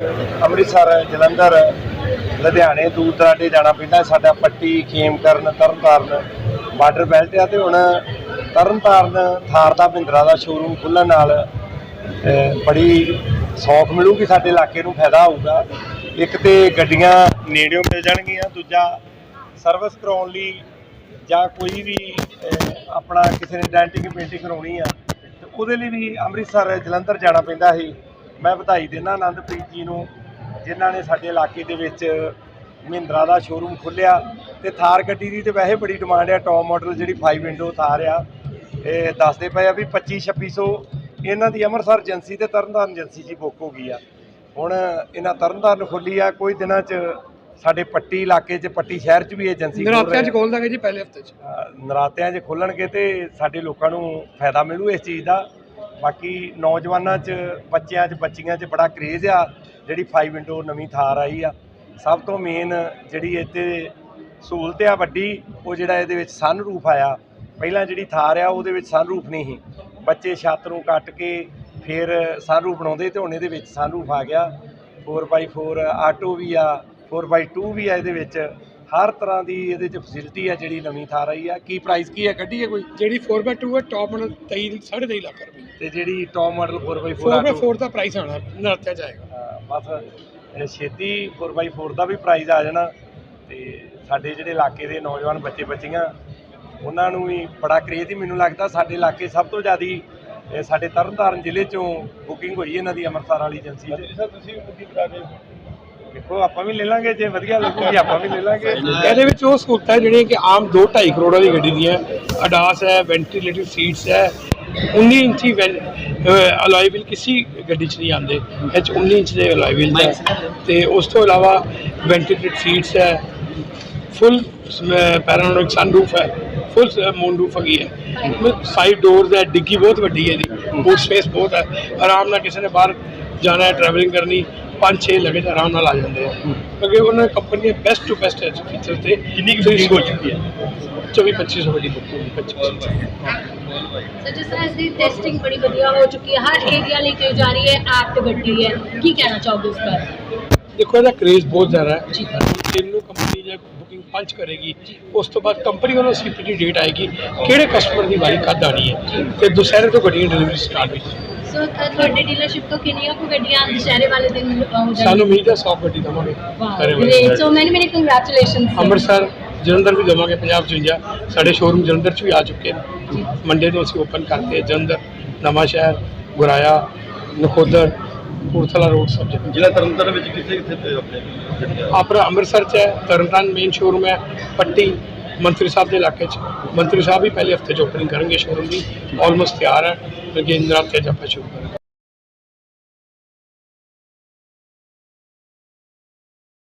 ਅੰਮ੍ਰਿਤਸਰ ਜਲੰਧਰ ਲੁਧਿਆਣੇ, ਦੂਰ ਦਰਾਡੇ ਜਾਣਾ ਪੈਂਦਾ ਸਾਡਾ ਪੱਟੀ, ਖੇਮਕਰਨ, ਤਰਨਤਾਰਨ ਬਾਰਡਰ ਬੈਲਟ ਆ ਤੇ ਹੁਣ ਤਰਨਤਾਰਨ ਥਾਰ ਦਾ ਮਹਿੰਦਰਾ ਦਾ ਸ਼ੋਰੂਮ ਖੁੱਲ੍ਹਣ ਨਾਲ ਬੜੀ ਸੌਖ ਮਿਲੂਗੀ, ਸਾਡੇ ਇਲਾਕੇ ਨੂੰ ਫਾਇਦਾ ਹੋਊਗਾ। ਇੱਕ ਤੇ ਗੱਡੀਆਂ ਨੇੜਿਓਂ ਮਿਲ ਜਾਣਗੀਆਂ, ਦੂਜਾ ਸਰਵਿਸ ਕਰਾਉਣ ਲਈ ਜਾਂ ਕੋਈ ਵੀ ਆਪਣਾ ਕਿਸੇ ਨੇ ਡੈਂਟਿੰਗ ਪੇਂਟਿੰਗ ਕਰਾਉਣੀ ਆ, ਤੇ ਉਹਦੇ ਲਈ ਵੀ ਅੰਮ੍ਰਿਤਸਰ, ਜਲੰਧਰ ਜਾਣਾ ਪੈਂਦਾ ਸੀ। ਮੈਂ ਵਧਾਈ ਦਿੰਦਾ ਆਨੰਦਪ੍ਰੀਤ ਜੀ ਨੂੰ ਜਿਨ੍ਹਾਂ ਨੇ ਸਾਡੇ ਇਲਾਕੇ ਦੇ ਵਿੱਚ ਮਹਿੰਦਰਾ ਦਾ ਸ਼ੋਰੂਮ ਖੋਲ੍ਹਿਆ ਤੇ ਥਾਰ ਗੱਡੀ ਦੀ ਤੇ ਵੈਸੇ ਬੜੀ ਡਿਮਾਂਡ ਆ ਟੌਪ ਮਾਡਲ ਜਿਹੜੀ 5 ਵਿੰਡੋ ਥਾਰ ਆ। ਇਹ ਦੱਸਦੇ ਪਏ ਆ ਵੀ 25 2600 ਇਹਨਾਂ ਦੀ ਅੰਮ੍ਰਿਤਸਰ ਏਜੰਸੀ ਤੇ ਤਰਨਤਾਰਨ ਏਜੰਸੀ 'ਚ ਬੁੱਕ ਹੋ ਗਈ ਆ। ਹੁਣ ਇਹਨਾਂ ਤਰਨਤਾਰਨ ਖੋਲੀ ਆ ਕੋਈ ਦਿਨਾਂ 'ਚ ਸਾਡੇ ਪੱਟੀ ਇਲਾਕੇ 'ਚ ਪੱਟੀ ਸ਼ਹਿਰ 'ਚ ਵੀ ਏਜੰਸੀ ਨਰਾਤਿਆਂ ਚ। ਖੋਲ ਦਾਂਗੇ ਜੀ ਪਹਿਲੇ ਹਫ਼ਤੇ ਚ। ਨਰਾਤਿਆਂ 'ਚ ਖੋਲਣਗੇ ਤੇ ਸਾਡੇ ਲੋਕਾਂ ਨੂੰ ਫਾਇਦਾ ਮਿਲੂ ਇਸ ਚੀਜ਼ ਦਾ। ਬਾਕੀ ਨੌਜਵਾਨਾਂ 'ਚ, ਬੱਚਿਆਂ 'ਚ, ਬੱਚੀਆਂ 'ਚ ਬੜਾ ਕਰੇਜ਼ ਆ, ਜਿਹੜੀ 5 ਵਿੰਡੋ ਨਵੀਂ ਥਾਰ ਆਈ ਆ। ਸਭ ਤੋਂ ਮੇਨ ਜਿਹੜੀ ਇੱਥੇ ਸਹੂਲਤ ਆ ਵੱਡੀ, ਉਹ ਜਿਹੜਾ ਇਹਦੇ ਵਿੱਚ ਸਨ ਰੂਫ ਆਇਆ। ਪਹਿਲਾਂ ਜਿਹੜੀ ਥਾਰ ਆ, ਉਹਦੇ ਵਿੱਚ ਸਨ ਰੂਫ ਨਹੀਂ ਸੀ। ਬੱਚੇ ਛੱਤ ਨੂੰ ਕੱਟ ਕੇ ਫਿਰ ਸਨ ਰੂਫ ਬਣਾਉਂਦੇ ਤੇ ਹੁਣ ਇਹਦੇ ਵਿੱਚ ਸਨ ਰੂਫ ਆ ਗਿਆ। 4x4 ਆਟੋ ਵੀ ਆ 4x2 ਵੀ ਆ ਇਹਦੇ ਵਿੱਚ। ਹਰ ਤਰ੍ਹਾਂ ਦੀ ਇਹਦੇ 'ਚ ਫੈਸਿਲਿਟੀ ਆ ਜਿਹੜੀ ਨਵੀਂ ਥਾਰ ਆਈ ਆ। ਕੀ ਪ੍ਰਾਈਸ ਕੀ ਹੈ ਕੱਢੀ ਹੈ ਕੋਈ? ਜਿਹੜੀ 4x2 ਹੈ ਟਾਪ ਮਾਡਲ 23 23.5 ਲੱਖ ਰੁਪਏ। ਤੇ ਜਿਹੜੀ top model 4x4 auto 4x4 ਦਾ ਪ੍ਰਾਈਸ ਆਣਾ ਨਰਾਤਿਆਂ ਹਾਂ, ਬਸ ਛੇਤੀ 4x4 ਦਾ ਵੀ ਪ੍ਰਾਈਜ਼ ਆ ਜਾਣਾ। ਤੇ ਸਾਡੇ ਜਿਹੜੇ ਇਲਾਕੇ ਦੇ ਨੌਜਵਾਨ ਬੱਚੇ ਬੱਚੀਆਂ ਉਹਨਾਂ ਨੂੰ ਵੀ ਬੜਾ ਕਰੇਜ਼ ਹੀ ਮੈਨੂੰ ਲੱਗਦਾ ਸਾਡੇ ਇਲਾਕੇ ਸਭ ਤੋਂ ਜ਼ਿਆਦੀ ਸਾਡੇ ਤਰਨਤਾਰਨ ਜ਼ਿਲ੍ਹੇ ਚੋਂ ਬੁਕਿੰਗ ਹੋਈ ਇਹਨਾਂ ਦੀ ਅੰਮ੍ਰਿਤਸਰ ਵਾਲੀ ਏਜੰਸੀ ਤੇ ਸਰ ਤੁਸੀਂ ਵੀ ਬੁਕਿੰਗ ਕਰਾ ਕੇ ਦੇਖੋ ਆਪਾਂ ਵੀ ਲੈ ਲਾਂਗੇ ਜੇ ਵਧੀਆ ਲੱਗੂਗੀ ਆਪਾਂ ਵੀ ਲੈ ਲਾਂਗੇ। ਇਹਦੇ ਵਿੱਚ ਉਹ ਸਹੂਲਤਾਂ ਜਿਹੜੀਆਂ ਕਿ ਆਮ 2 2.5 ਕਰੋੜ ਵਾਲੀ ਗੱਡੀ ਦੀਆਂ ਅਡਾਸ ਹੈ ਵੈਂਟੀਲੇਟਿਵ ਸੀਟਸ ਹੈ 19 ਇੰਚੀ ਅਲੋਈ ਵੀਲ ਕਿਸੇ ਗੱਡੀ 'ਚ ਨਹੀਂ ਆਉਂਦੇ। ਇਹ 'ਚ 19 ਇੰਚ ਦੇ ਅਲੋਈ ਵੀਲ ਹੈ। ਤੇ ਉਸ ਤੋਂ ਇਲਾਵਾ ਵੈਂਟੀਲੇਟਿਡ ਸੀਟਸ ਹੈ। ਫੁੱਲ ਪੈਰਾਨੋਰਿਕ ਸਨਰੂਫ ਹੈ। ਫੁੱਲ ਮੂਨ ਰੂਫ ਹੈਗੀ ਹੈ। ਸਾਈਡ ਡੋਰਸ ਹੈ ਡਿੱਗੀ ਬਹੁਤ ਵੱਡੀ ਹੈ ਇਹਦੀ। ਬੂਟ ਸਪੇਸ ਬਹੁਤ ਹੈ। ਆਰਾਮ ਨਾਲ ਕਿਸੇ ਨੇ ਬਾਹਰ ਜਾਣਾ ਹੈ ਟਰੈਵਲਿੰਗ ਕਰਨੀ। 5-6 ਲਗੇਜ ਆਰਾਮ ਨਾਲ ਆ ਜਾਂਦੇ ਆ। ਕਿਉਂਕਿ ਉਹਨਾਂ company best to best feature ਤੇ। ਕਿੰਨੀ ਕੁ ਬੁਕਿੰਗ ਹੋ ਚੁੱਕੀ ਹੈ? 24-2500 ਵੱਡੀ ਬੁਕਿੰਗ 25 ਸੋ ਜਿਸ ਤਰ੍ਹਾਂ ਇਸ ਦੀ ਟੈਸਟਿੰਗ ਬੜੀ ਵਧੀਆ ਹੋ ਚੁੱਕੀ ਹੈ ਹਰ ਏਰੀਆ ਲਈ ਕਹੀ ਜਾ ਰਹੀ ਹੈ ਗੱਡੀ ਹੈ ਕੀ ਕਹਿਣਾ ਚਾਹੋਗੇ ਇਸ ਪਰ ਦੇਖੋ ਇਹਦਾ ਕ੍ਰੇਜ਼ ਬਹੁਤ ਜ਼ਿਆਦਾ ਹੈ। ਤੈਨੂੰ ਕੰਪਨੀ ਜੇ ਬੁਕਿੰਗ ਪੰਚ ਕਰੇਗੀ। ਉਸ ਤੋਂ ਬਾਅਦ ਕੰਪਨੀ ਵੱਲੋਂ ਸੀਪੀਟੀ ਡੇਟ ਆਏਗੀ। ਕਿਹੜੇ ਕਸਟਮਰ ਦੀ ਵਾਰੀ ਕਦ ਆਣੀ ਹੈ? ਤੇ ਦੁਸਹਿਰੇ ਤੋਂ ਗੱਡੀਆਂ ਡਿਲੀਵਰੀ ਸਟਾਰਟ ਹੋਈ। ਸੋ ਅ, ਤੁਹਾਡੇ ਡੀਲਰਸ਼ਿਪ ਤੋਂ ਕਿੰਨੀਆਂ ਕੁ ਗੱਡੀਆਂ ਦੁਸ਼ਹਿਰੇ ਵਾਲੇ ਦਿਨ ਅ, ਹੋ ਸਾਨੂੰ ਜਾਣਗੀਆਂ ਉਮੀਦ ਹੈ 100 ਗੱਡੀ ਦਵਾਂਗੇ ਸਾਰੇ ਵਾਲੇ great so many many congratulations Amritsar Jalandhar ਵੀ ਦੇਵਾਂਗੇ ਪੰਜਾਬ 54 ਸਾਡੇ ਸ਼ੋਰੂਮ ਜਲੰਧਰ 'ਚ ਵੀ ਆ ਚੁੱਕੇ ਨੇ। ਮੰਡੇ ਨੂੰ ਅਸੀਂ ਓਪਨ ਕਰਤੇ ਜਲੰਧਰ ਨਵਾਂ ਸ਼ਹਿਰ ਗੁਰਾਇਆ ਨਖੋਦਰ ਕਪੂਰਥਲਾ ਰੋਡ ਸਭ ਜਗ੍ਹਾ। ਜ਼ਿਲ੍ਹਾ ਤਰਨਤਾਰਨ ਵਿੱਚ ਕਿੱਥੇ ਕਿੱਥੇ ਆਪਣੇ ਗੱਡੀਆਂ? ਆਪਣਾ ਅੰਮ੍ਰਿਤਸਰ 'ਚ ਹੈ ਤਰਨਤਾਰਨ ਮੇਨ ਸ਼ੋਰੂਮ ਹੈ ਪੱਟੀ ਮੰਤਰੀ ਸਾਹਿਬ ਦੇ ਇਲਾਕੇ 'ਚ। ਮੰਤਰੀ ਸਾਹਿਬ ਵੀ ਪਹਿਲੇ ਹਫ਼ਤੇ 'ਚ ਓਪਨਿੰਗ ਕਰਨਗੇ ਸ਼ੋਰੂਮ ਦੀ। ਆਲਮੋਸਟ ਤਿਆਰ ਹੈ। ਲੇਕਿਨ ਨਰਾਤੇ ਆਪਾਂ ਸ਼ੁਰੂ ਕਰਾਂਗੇ।